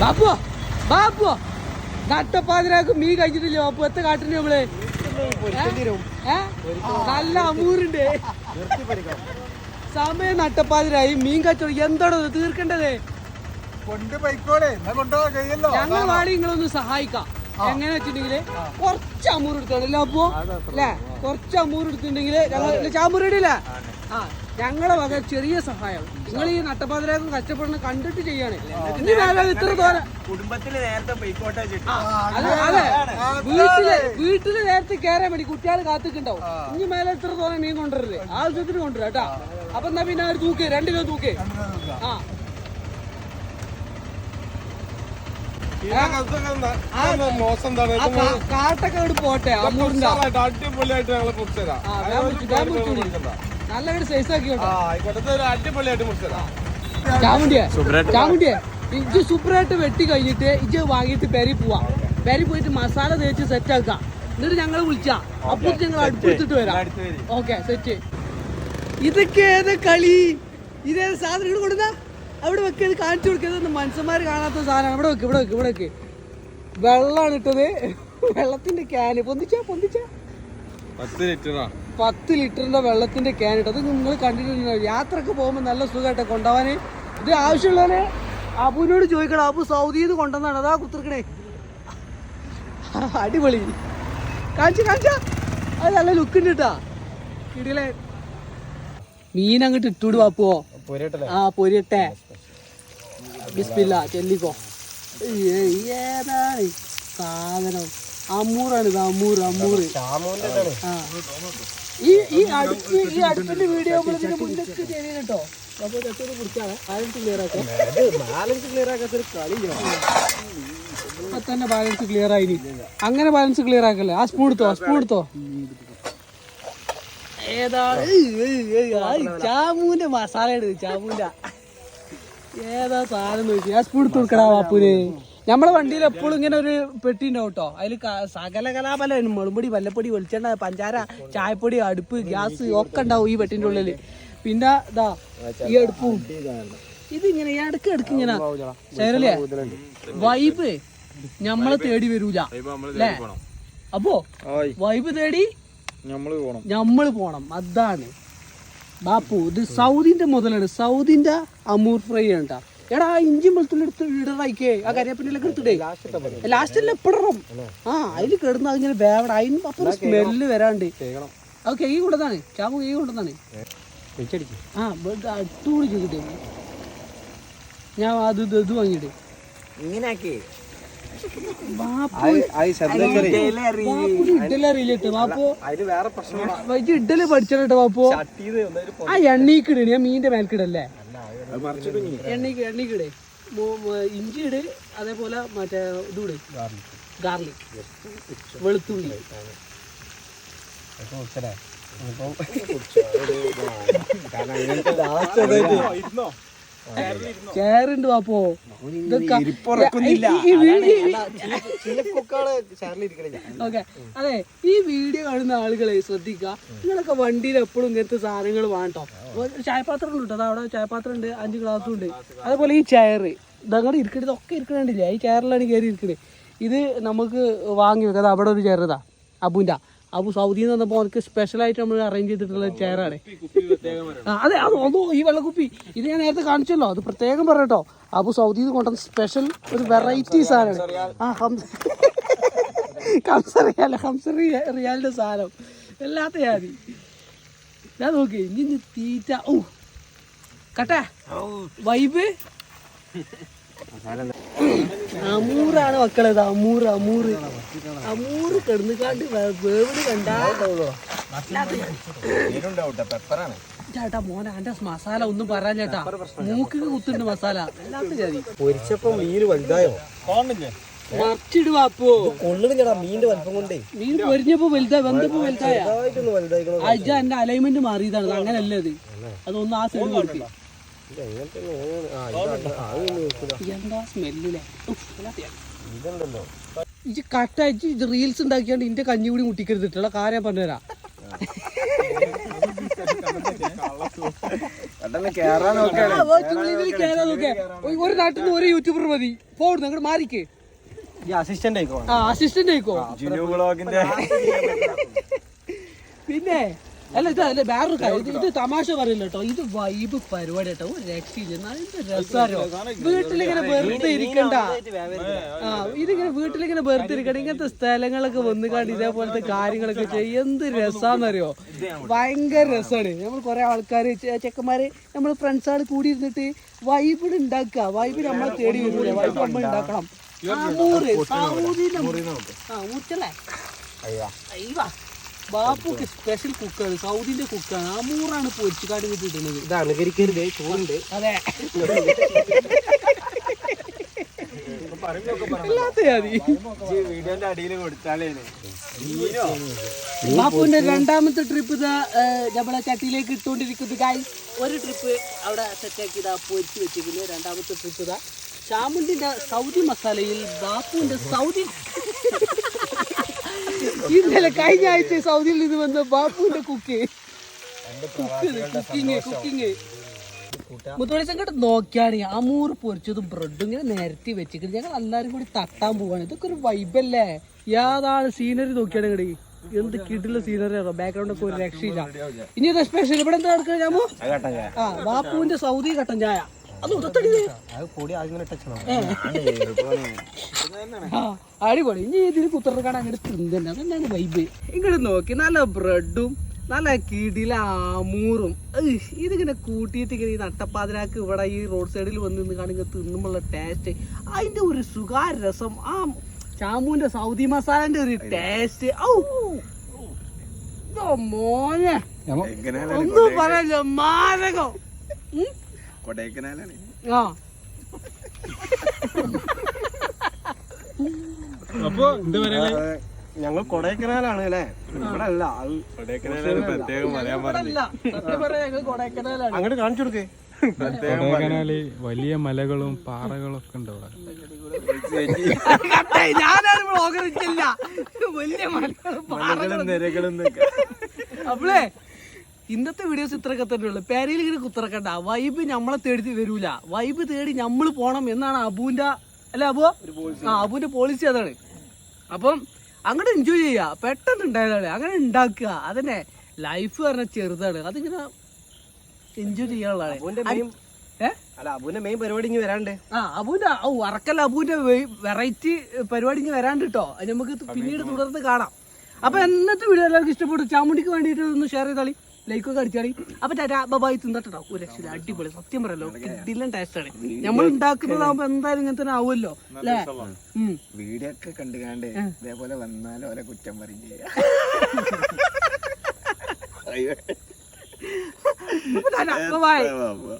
ബാപ്പു ബാബു നട്ടപ്പാതിരാക്ക് മീൻ കഴിച്ചിട്ടില്ല ബാപ്പു? എത്ര കാട്ടിന് നമ്മൾ? നല്ല അമൂറുണ്ട്. സമയം നട്ടപ്പാതിരായി. മീൻ കച്ചവടം എന്താണോ തീർക്കേണ്ടത്? ഞങ്ങൾ വാടി നിങ്ങളൊന്ന് സഹായിക്കാം. എങ്ങനെ വെച്ചിട്ടുണ്ടെങ്കിൽ കുറച്ച് അമൂർ എടുത്തോളൂ അപ്പോ? അല്ലെ? കുറച്ച് അമൂർ എടുത്തിട്ടുണ്ടെങ്കിൽ ഞങ്ങൾ ചാമൂർ ഇടില്ലേ ആ ഞങ്ങളെ വക ചെറിയ സഹായം. നിങ്ങൾ ഈ നട്ടപ്പാതിരാക്കും കഷ്ടപ്പെടുന്ന കണ്ടിട്ട് ചെയ്യാണ്. ഇനി വേറെ ഇത്ര തോര കുടുംബത്തിൽ നേരത്തെ അതെ വീട്ടിൽ വീട്ടിൽ നേരത്തെ കയറാൻ വേണ്ടി കുട്ടികൾ കാത്തിക്കുണ്ടാവും ഇനി മേലെ ഇത്ര തോന്നെ മീൻ കൊണ്ടുവരല്ലേ ആവശ്യത്തിന് കൊണ്ടുവരാം കേട്ടാ. അപ്പൊ എന്നാ പിന്നെ ഒരു തൂക്ക് രണ്ട് കിലോ തൂക്ക്. ആ. മോശം കാട്ടൊക്കെ ഇവിടെ പോട്ടെ അമൂറിന്റെ അടിപൊളിയായിട്ട് ഞങ്ങൾ മുറിച്ചരാം ആ, ഞാൻ മുറിച്ചു, ഞാൻ മുറിച്ചു. നല്ല ഒരു സൈസ് ആക്കി അടിപൊളിയായിട്ട് മുറിച്ചരാം ചാമുണ്ടിയെ ചാമുണ്ടിയെ ഇജ്ജ് സൂപ്പറായിട്ട് വെട്ടി കഴിഞ്ഞിട്ട് ഇജ്ജ് വാങ്ങിയിട്ട് പെരി പോവാ. പെരി പോയിട്ട് മസാല തേച്ച് സെറ്റ് ആക്കാം. എന്നിട്ട് ഞങ്ങൾ വിളിച്ചാ. അപ്പോൾ ഞങ്ങൾ അടുപ്പിച്ചിട്ട് വരാം. ഓക്കെ സെറ്റ് ഇതൊക്കെ ഏത് കളി? ഇതേത് സാധനം ഇവിടെ കൊടുത്താ അവിടെ വെക്ക് ഇത് കാണിച്ചു കൊടുക്കുന്നത് മനുഷ്യന്മാർ കാണാത്ത സാധനം അവിടെ വെക്ക് ഇവിടെ വെക്ക് ഇവിടെ വെക്ക്. വെള്ളമാണ് ഇട്ടത്. വെള്ളത്തിന്റെ ക്യാന് പൊന്തിച്ചാ പൊന്തിച്ചാ. പത്ത് ലിറ്ററാ. പത്ത് ലിറ്ററിന്റെ വെള്ളത്തിന്റെ ക്യാൻ ഇട്ടു അത് നിങ്ങൾ കണ്ടിട്ടുണ്ടോ? യാത്രയ്ക്ക് പോകുമ്പോൾ നല്ല സുഖമായിട്ട് കൊണ്ടുപോകാൻ ഇത് ആവശ്യമുള്ളവരെ അബുവിനോട് ചോദിക്കണം. അബു സൗദിയിൽ നിന്ന് കൊണ്ടുവന്നാണ് അതാ കുത്തിർക്കണേ. അടിപൊളി. കാണിച്ച കാണിച്ച. അത് നല്ല ലുക്ക് ഉണ്ട് കേട്ടാ. കിടിലെ മീൻ അങ്ങോട്ട് ഇട്ടൂട് വാപ്പുവോ ആ പൊരിയട്ടെ. ബിസ്മില്ല ചെല്ലിക്കോ. ഏതാണ് സാധനം? അമ്മൂറാണ് ഇത് അമ്മൂറ് അമ്മൂറ് ആ. ഈ ഈ അടുത്ത് ഈ അടുത്തിന്റെ വീഡിയോ മുന്നൊക്കെ കേട്ടോ അപ്പൊ ഇതൊക്കെ ബാലൻസ് ക്ലിയർ ആക്കാം ബാലൻസ് ക്ലിയർ ആക്കാത്തൊരു കളിയില്ല ഇപ്പൊ തന്നെ ബാലൻസ് ക്ലിയർ ആയി അങ്ങനെ ബാലൻസ് ക്ലിയർ ആക്കല്ലേ? ആ സ്പൂൺ എടുത്തോ സ്പൂൺ എടുത്തോ. ഏതാ? ചാമൂന്റെ മസാല എടുത്ത് ചാമൂന്റെ ഏതാ സാധനം നോക്കി ആ സ്പൂൺ എടുത്ത് കൊടുക്കടാ നമ്മളെ വണ്ടിയിൽ എപ്പോഴും ഇങ്ങനെ ഒരു പെട്ടി ഉണ്ടാവും കേട്ടോ. അതിൽ സകല കലാപല മുളുമ്പൊടി വല്ലപ്പൊടി വെളിച്ചെണ്ണ പഞ്ചാര ചായപ്പൊടി അടുപ്പ് ഗ്യാസ് ഒക്കെ ഉണ്ടാവും ഈ പെട്ടിന്റെ ഉള്ളിൽ. പിന്നെ ഇതാ ഈ അടുപ്പും. ഇതിങ്ങനെ ഇടയ്ക്ക് ഇടയ്ക്ക് ഇങ്ങനെ. ശരിയല്ലേ വൈബ് നമ്മളെ തേടി വരൂല. അല്ലേ അപ്പോ വൈബ് തേടി നമ്മൾ പോണം. നമ്മൾ പോണം. അതാണ്. ബാപ്പു ഇത് സൗദിന്റെ മുതലാണ്. സൗദിന്റെ അമൂർ ഫ്രൈ ആണ് എടാ ഇഞ്ചി വെളുത്തുള്ളി എടുത്ത് ഇടറായിക്കേ. ആ കരിയപ്പിന്റെ ലാസ്റ്റ് ലാസ്റ്റിൽ എപ്പിടണം ആ അതിൽ കിടന്ന് അതിങ്ങനെ വേവണം. അതിന് അപ്പം സ്മെല്ല് വരാണ്ട്. അത് കൈ കൊണ്ടതാണ്. ചാമു കൈ കൊണ്ടതാണ്. ആ അട്ടുകൂടി ചെയ്തിട്ടേ. ഞാൻ അത് ഇത് ഇത് വാങ്ങിയിട്ട്. ഇങ്ങനെയാക്കി ഇഡലി പഠിച്ചിട്ടോ ബാപ്പു ആ എണ്ണീക്കിട് ഞാൻ മീന്റെ മേൽക്കിടല്ലേ എണ്ണീക്ക് എണ്ണീക്കിട് ഇഞ്ചി ഇട്. അതേപോലെ മറ്റേ ഇതൂട് ഗാർലിക്. വെളുത്തുള്ളി. ചേറുണ്ട് വാപ്പോ ഓക്കെ. അതെ ഈ വീഡിയോ കാണുന്ന ആളുകളെ ശ്രദ്ധിക്കുക. നിങ്ങളൊക്കെ വണ്ടിയിൽ എപ്പോഴും ഇങ്ങനത്തെ സാധനങ്ങൾ വേണ്ടോ ഒരു ചായപാത്രം ഉണ്ട് കേട്ടോ അവിടെ ചായപാത്രം ഉണ്ട് അഞ്ച് ഗ്ലാസ്സും ഉണ്ട്. അതേപോലെ ഈ ചെയർ ഇതങ്ങോട്ട് ഇരിക്കണത് ഒക്കെ ഇരിക്കണില്ലേ ഈ ചെയറിലാണ് കയറി ഇരിക്കണത് ഇത് നമുക്ക് വാങ്ങി വെക്കാം. അത് അവിടെ ഒരു ചെയർ ഇതാ അബുന്റെ അബു സൗദിയിൽ നിന്ന് വന്നപ്പോൾ അവർക്ക് സ്പെഷ്യലായിട്ട് നമ്മൾ അറേഞ്ച് ചെയ്തിട്ടുള്ള ചെയറാണ് അതെ അത് അതോ ഈ വെള്ളക്കുപ്പി. ഇത് ഞാൻ നേരത്തെ കാണിച്ചല്ലോ അത് പ്രത്യേകം പറയട്ടോ. അബു സൗദിയിൽ നിന്ന് കൊണ്ടുവന്ന സ്പെഷ്യൽ ഒരു വെറൈറ്റി സാധനമാണ്. ആ ഹംസ ഹംസ റിയാൽ ഹംസ റിയ- റിയാലിന്റെ സാധനം. എല്ലാത്ത ജാതി. ഞാൻ നോക്കി ഇനി തീറ്റ ഓ കട്ടെ. വൈബ്. അമൂറാണ് മക്കളെ ഇത് അമൂറ് അമൂറ്. അമൂറ് കിടന്നുകാണ്ട് വേവിട് കണ്ടാ. പെപ്പറാണ് ചേട്ടാ മോനെ എന്റെ മസാല ഒന്നും പറയാൻ ചേട്ടാ. മൂക്ക് കുത്തുണ്ട് മസാല. എല്ലാത്ത ജാതി പൊരിച്ചപ്പോ മീൻ വലുതായോ മറിച്ചിടുവാ അപ്പോ കൊള്ളുന്നില്ലടാ മീനിന്റെ വലിപ്പം കൊണ്ടേ. മീൻ പൊരിഞ്ഞപ്പോ വലുതാ വന്നപ്പോ വലുതായ. ചെറുതായിട്ടൊന്ന് വലുതായിക്കണോ? അജ എന്റെ അലൈൻമെന്റ് മാറിയതാണ് അങ്ങനല്ലേ അത് അതൊന്ന് ആ സൈഡ് കൊടുക്കും. ഇതുണ്ടല്ലോ. ഇത് റീൽസ് ഉണ്ടാക്കിയാണ്ട് ഇന്റെ കഞ്ഞി കൂടി മുട്ടിക്കരുതിട്ടുള്ള കാര്യം പറഞ്ഞുതരാം. ഒരു- ഒരു നാട്ടിൽ നിന്ന് ഒരു യൂട്യൂബർ മതി. പോടുന്നു അങ്ങോട്ട് മാറിക്കേ. അസിസ്റ്റന്റ് ആയിക്കോ? ആ അസിസ്റ്റന്റ് ആയിക്കോ. പിന്നെ അല്ല ഇത് അല്ല വേറൊരു കാര്യം. ഇത് ഇത് തമാശ പറയില്ല കേട്ടോ. ഇത് വൈബ് പരിപാടി കേട്ടോ. ഒരു രക്ഷയില്ല നല്ല രസാരോ വീട്ടിലിങ്ങനെ വെറുതെ ഇരിക്കണ്ട. ആ ഇതിങ്ങനെ വീട്ടിലിങ്ങനെ വെറുതെ ഇരിക്കണ്ട. ഇങ്ങനത്തെ സ്ഥലങ്ങളൊക്കെ വന്ന് കണ്ട് ഇതേപോലത്തെ കാര്യങ്ങളൊക്കെ ചെയ്യും. എന്ത് രസാന്നറിയോ? ഭയങ്കര രസമാണ് നമ്മൾ കുറെ ആൾക്കാർ ചെക്കന്മാര് നമ്മൾ ഫ്രണ്ട്സ് ആൾ കൂടി ഇരുന്നിട്ട് വൈബിൾ ഉണ്ടാക്കുക വൈബ് നമ്മളെ തേടി വരില്ല വൈബ് നമ്മൾ ഉണ്ടാക്കണം ആ മൂറ് സൗദിയിലെ ആ മൂർച്ചല്ലേ അയ്യ. ബാപ്പുക്ക് സ്പെഷ്യൽ കുക്കാണ് സൗദിന്റെ കുക്കാണ് അമൂറാണ് പൊരിച്ചുകാട് കിട്ടിയിട്ടുള്ളത് ഇത് അനുകരിക്കരുത് ചോറുണ്ട് അതെ. വീഡിയോന്റെ അടിയിൽ കൊടുത്താലേ ബാപ്പുവിന്റെ രണ്ടാമത്തെ ട്രിപ്പ് ഇതാ നമ്മളെ ചട്ടിയിലേക്ക് ഇട്ടുകൊണ്ടിരിക്കുന്നത്. കായ് ഒരു ട്രിപ്പ് അവിടെ സെറ്റാക്കി ഇതാ പൊരിച്ച് വെച്ചിരിക്കുന്നത് രണ്ടാമത്തെ ട്രിപ്പ് ഇതാ. ഷാമുണ്ടിന്റെ സൗദി മസാലയിൽ ബാപ്പുവിന്റെ സൗദി ഇന്നലെ കഴിഞ്ഞ ആഴ്ച സൗദിയിൽ നിന്ന് വന്ന ബാപ്പുവിന്റെ കുക്ക്. കുക്കിങ് കുക്കിങ് മുത്തോളിച്ചൻ കേട്ട്. നോക്കിയാണ് അമൂർ പൊരിച്ചതും ബ്രെഡും ഇങ്ങനെ നിരത്തി വെച്ചിട്ട് ഞങ്ങൾ എല്ലാവരും കൂടി തട്ടാൻ പോവാണ്. ഇതൊക്കെ ഒരു വൈബല്ലേ യാതാണ് സീനറി നോക്കിയാണ് ഇങ്ങടി എന്ത് കിടില സീനറി ആണോ? ബാക്ക്ഗ്രൗണ്ട് ഒക്കെ ഒരു രക്ഷയില്ല. ഇനി ഇത് സ്പെഷ്യൽ ഇവിടെ എന്താ നടക്കുക ആ ബാപ്പുവിന്റെ സൗദി കട്ടൻ ചായ. അടിപൊളി. ഇനി ഇതിൽ കുത്തറക്കാണ് അങ്ങോട്ട് തിന്നണ്ട അതന്നെയാണ് വൈബ് ഇങ്ങോട്ട് നോക്കി. നല്ല ബ്രെഡും നല്ല കിടില ആമൂറും. ഇതിങ്ങനെ കൂട്ടിയിട്ട് ഇങ്ങനെ ഈ നട്ടപ്പാതിരാക്ക് ഇവിടെ ഈ റോഡ് സൈഡിൽ വന്ന് നിന്ന് കാണുക തിന്നുമ്പോഴുള്ള ടേസ്റ്റ് അതിന്റെ ഒരു സുഖാര രസം ആ ചാമുവിന്റെ സൗദി മസാലന്റെ ഒരു ടേസ്റ്റ് ഔ. മോനെ. ഒന്നും പറയല്ലോ മാരകം? കൊടൈക്കനാലാണ്. ആ. അപ്പൊ എന്താ പറയാ ഞങ്ങൾ കൊടൈക്കനാലാണ് അല്ലേ? ഇവിടെ അല്ല അത് കൊടൈക്കനാലാണ് പ്രത്യേകം പറയാൻ അങ്ങോട്ട് കാണിച്ചു കൊടുക്കേ. കൊടൈക്കനാല് വലിയ മലകളും പാറകളും ഒക്കെ ഉണ്ട് ബ്ലോഗർ ഇല്ല വലിയ മലകളും പാറകളും. നിരകളും അപ്പളേ ഇന്നത്തെ വീഡിയോസ് ഇത്രയൊക്കെ തന്നെ ഉള്ളു. പേരയിൽ ഇങ്ങനെ കുത്തിറക്കണ്ട. വൈബ് നമ്മളെ തേടി വരൂല. വൈബ് തേടി നമ്മൾ പോണം എന്നാണ് അബുവിന്റെ അല്ല അബു? ആ അബുവിന്റെ പോളിസി അതാണ്. അപ്പം അങ്ങോട്ട് എൻജോയ് ചെയ്യുക. പെട്ടെന്ന് ഉണ്ടായതാണ്. അങ്ങനെ ഉണ്ടാക്കുക. അതന്നെ. ലൈഫ് പറഞ്ഞ ചെറുതാണ്. അതിങ്ങനെ എൻജോയ് ചെയ്യാനുള്ളതാണ്. അല്ല അബുവിന്റെ മെയിൻ പരിപാടി ഇനി വരാണ്ട്. ആ അബുവിന്റെ ഓ അറക്കല്ല അബുവിന്റെ വെറൈറ്റി പരിപാടി ഇങ്ങനെ വരാണ്ട് കേട്ടോ അത് നമുക്ക് പിന്നീട് തുടർന്ന് കാണാം. അപ്പൊ എന്നത്തെ വീഡിയോ എല്ലാവർക്കും ഇഷ്ടപ്പെട്ടു. ചാമുണ്ടിക്ക് വേണ്ടിയിട്ട് ഒന്ന് ഷെയർ ചെയ്താളി. ലൈക്കൊക്കെ അടിച്ചാറി അപ്പൊ ബബായി തിന്നിട്ടോ ഒരു രക്ഷയില്ല. അടിപൊളി. സത്യം പറയല്ലോ. കിട്ടില്ല ടേസ്റ്റ് ആണ്. നമ്മൾ ഉണ്ടാക്കുന്നതാകുമ്പോ എന്തായാലും ഇങ്ങനെ തന്നെ ആവുമല്ലോ. അല്ലേ. വീഡിയോ ഒക്കെ കണ്ടു കാണ്ട് ഇതേപോലെ വന്നാലും ഓരോ കുറ്റം പറയും ചെയ്യാം. bye.